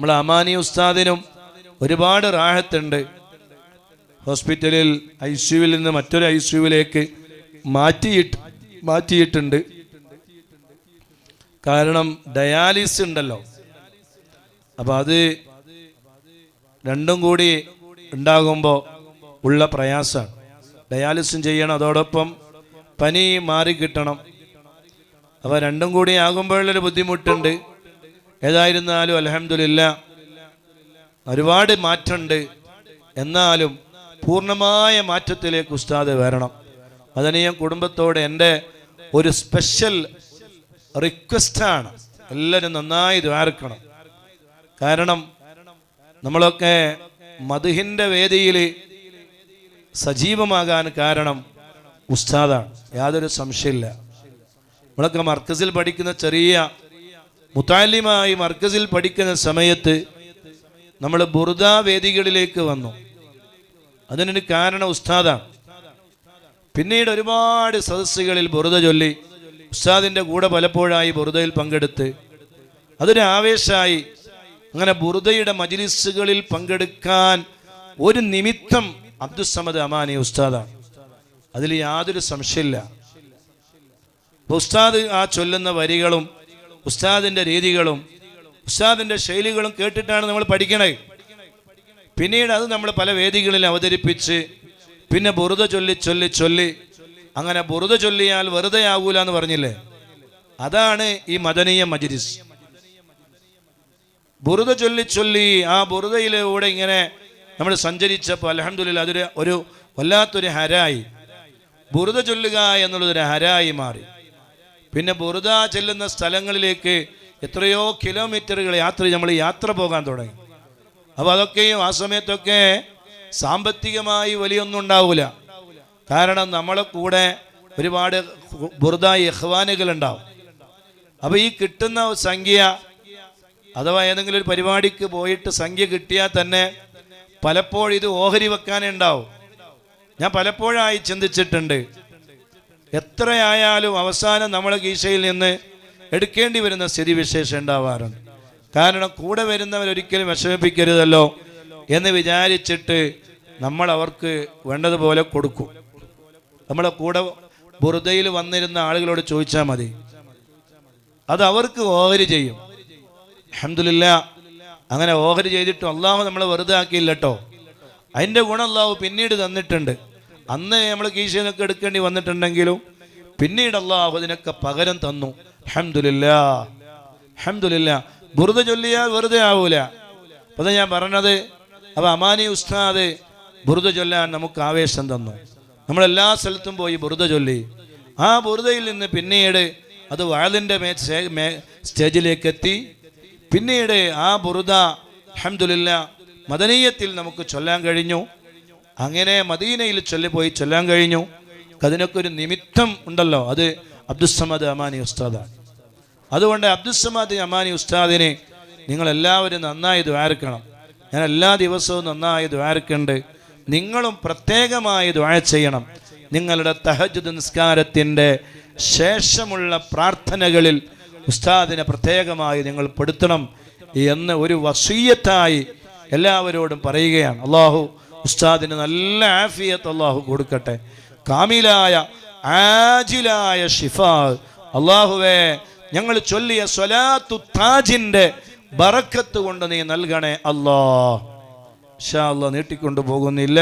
നമ്മളെ അമാനി ഉസ്താദിനും ഒരുപാട് റാഹത്തുണ്ട്. ഹോസ്പിറ്റലിൽ ഐ സിയുവിൽ നിന്ന് മറ്റൊരു ഐ സിയുവിലേക്ക് മാറ്റിയിട്ട് മാറ്റിയിട്ടുണ്ട്. കാരണം ഡയാലിസിസ് ഉണ്ടല്ലോ. അപ്പം അത് രണ്ടും കൂടി ഉണ്ടാകുമ്പോൾ ഉള്ള പ്രയാസമാണ് ഡയാലിസിസ് ചെയ്യണം അതോടൊപ്പം പനി മാറി കിട്ടണം. അപ്പോൾ രണ്ടും കൂടി ആകുമ്പോഴുള്ളൊരു ബുദ്ധിമുട്ടുണ്ട്. ഏതായിരുന്നാലും അലഹമില്ല ഒരുപാട് മാറ്റമുണ്ട്. എന്നാലും പൂർണമായ മാറ്റത്തിലേക്ക് ഉസ്താദ് വരണം. അതിനെയും കുടുംബത്തോട് എന്റെ ഒരു സ്പെഷ്യൽ റിക്വസ്റ്റാണ്. എല്ലാവരും നന്നായി ദ്വാരക്കണം കാരണം നമ്മളൊക്കെ മധുഹിന്റെ വേദിയിൽ സജീവമാകാൻ കാരണം ഉസ്താദാണ്. യാതൊരു സംശയമില്ല നമ്മളൊക്കെ മർക്കസിൽ പഠിക്കുന്ന ചെറിയ മുത്താലിമായി മർക്കസിൽ പഠിക്കുന്ന സമയത്ത് നമ്മൾ ബുറുദ വേദികളിലേക്ക് വന്നു. അതിനൊരു കാരണം ഉസ്താദാണ്. പിന്നീട് ഒരുപാട് സദസ്സുകളിൽ ബുറുദ ചൊല്ലി ഉസ്താദിന്റെ കൂടെ പലപ്പോഴായി ബുറുദയിൽ പങ്കെടുത്ത് അതൊരു ആവേശമായി അങ്ങനെ ബുറുദയുടെ മജിലിസുകളിൽ പങ്കെടുക്കാൻ ഒരു നിമിത്തം അബ്ദുസമദ് അമാനി ഉസ്താദാണ്. അതിൽ യാതൊരു സംശയമില്ല ഉസ്താദ് ആ ചൊല്ലുന്ന വരികളും ഉസ്താദിന്റെ രീതികളും ഉസ്താദിന്റെ ശൈലികളും കേട്ടിട്ടാണ് നമ്മൾ പഠിക്കണേ. പിന്നീട് അത് നമ്മൾ പല വേദികളിൽ അവതരിപ്പിച്ച് പിന്നെ ബുറുത ചൊല്ലി ചൊല്ലി ചൊല്ലി അങ്ങനെ ബുറുത ചൊല്ലിയാൽ വെറുതെ ആകൂല എന്ന് പറഞ്ഞില്ലേ? അതാണ് ഈ മദനീയ മജിരിസ് ബുറുത ചൊല്ലി ചൊല്ലി ആ ബുറുതയിലൂടെ ഇങ്ങനെ നമ്മൾ സഞ്ചരിച്ചപ്പോൾ അലഹമുല്ല അതൊരു ഒരു വല്ലാത്തൊരു ഹരായി. ബുറുത ചൊല്ലുക എന്നുള്ളതൊരു ഹരായി മാറി. പിന്നെ ബുറുദ ചെല്ലുന്ന സ്ഥലങ്ങളിലേക്ക് എത്രയോ കിലോമീറ്ററുകൾ യാത്ര നമ്മൾ യാത്ര പോകാൻ തുടങ്ങി. അപ്പോൾ അതൊക്കെയും ആ സമയത്തൊക്കെ സാമ്പത്തികമായി വലിയൊന്നും ഉണ്ടാവില്ല കാരണം നമ്മളെ കൂടെ ഒരുപാട് ബുറുദ യഹ്വാനുകൾ ഉണ്ടാവും. അപ്പോൾ ഈ കിട്ടുന്ന സംഖ്യ അഥവാ ഏതെങ്കിലും ഒരു പരിപാടിക്ക് പോയിട്ട് സംഖ്യ കിട്ടിയാൽ തന്നെ പലപ്പോഴും ഇത് ഓഹരി വെക്കാനേ ഉണ്ടാവും. ഞാൻ പലപ്പോഴായി ചിന്തിച്ചിട്ടുണ്ട്. എത്രയായാലും അവസാനം നമ്മളെ കീശയിൽ നിന്ന് എടുക്കേണ്ടി വരുന്ന സ്ഥിതിവിശേഷം ഉണ്ടാവാറുണ്ട്. കാരണം കൂടെ വരുന്നവർ ഒരിക്കലും വിഷമിപ്പിക്കരുതല്ലോ എന്ന് വിചാരിച്ചിട്ട് നമ്മൾ അവർക്ക് വേണ്ടതുപോലെ കൊടുക്കും. നമ്മളെ കൂടെ ബുറുദയിൽ വന്നിരുന്ന ആളുകളോട് ചോദിച്ചാൽ മതി. അത് അവർക്ക് ഓഹരി ചെയ്യും. അഹമ്മദില്ല അങ്ങനെ ഓഹരി ചെയ്തിട്ടും അള്ളാഹു നമ്മളെ വെറുതെ ആക്കിയില്ലട്ടോ. അതിന്റെ ഗുണം അള്ളാഹു പിന്നീട് തന്നിട്ടുണ്ട്. അന്ന് നമ്മൾ കീശനൊക്കെ എടുക്കേണ്ടി വന്നിട്ടുണ്ടെങ്കിലും പിന്നീട് അള്ളാഹു അതിനൊക്കെ പകരം തന്നു. അഹമ്മദില്ല അഹമ്മദില്ല വെറുതെ ചൊല്ലിയാൽ വെറുതെ ആവൂല. അപ്പൊ ഞാൻ പറഞ്ഞത്. അപ്പൊ അമാനി ഉസ്താദ് ബുറുദ ചൊല്ലാൻ നമുക്ക് ആവേശം തന്നു. നമ്മളെല്ലാ സ്ഥലത്തും പോയി ബുറുദ ചൊല്ലി. ആ ബുറുദയിൽ നിന്ന് പിന്നീട് അത് വയലിന്റെ മേ സ്റ്റേജിലേക്ക് എത്തി പിന്നീട് ആ ബുറുദ അഹമ്മദില്ല മദനീയത്തിൽ നമുക്ക് ചൊല്ലാൻ കഴിഞ്ഞു. അങ്ങനെ മദീനയിൽ ചൊല്ലിപ്പോയി ചൊല്ലാൻ കഴിഞ്ഞു. അതിനൊക്കെ ഒരു നിമിത്തം ഉണ്ടല്ലോ. അത് അബ്ദുസമദ് അമാനി ഉസ്താദാണ്. അതുകൊണ്ട് അബ്ദുസമദ് അമാനി ഉസ്താദിനെ നിങ്ങൾ എല്ലാവരും നന്നായി ദ്വാരക്കണം ഞാൻ എല്ലാ ദിവസവും നന്നായി ദ്വാരക്കുന്നുണ്ട് നിങ്ങളും പ്രത്യേകമായി ദ്വാര ചെയ്യണം. നിങ്ങളുടെ തഹജുദ് നിസ്കാരത്തിന്റെ ശേഷമുള്ള പ്രാർത്ഥനകളിൽ ഉസ്താദിനെ പ്രത്യേകമായി നിങ്ങൾ പെടുത്തണം എന്ന് ഒരു വസീയത്തായി എല്ലാവരോടും പറയുകയാണ്. അള്ളാഹു ഉസ്താദിന് നല്ല ആഫിയത്ത് അള്ളാഹു കൊടുക്കട്ടെ. കാമിലായ ആജിലായ ഷിഫ. അള്ളാഹുവേ ഞങ്ങൾ ചൊല്ലിയ സ്വലാത്തു താജിന്റെ ബറക്കത്ത് കൊണ്ട് നീ നൽകണേ അല്ലാ ഷാ അല്ലാ നീട്ടിക്കൊണ്ടു പോകുന്നില്ല.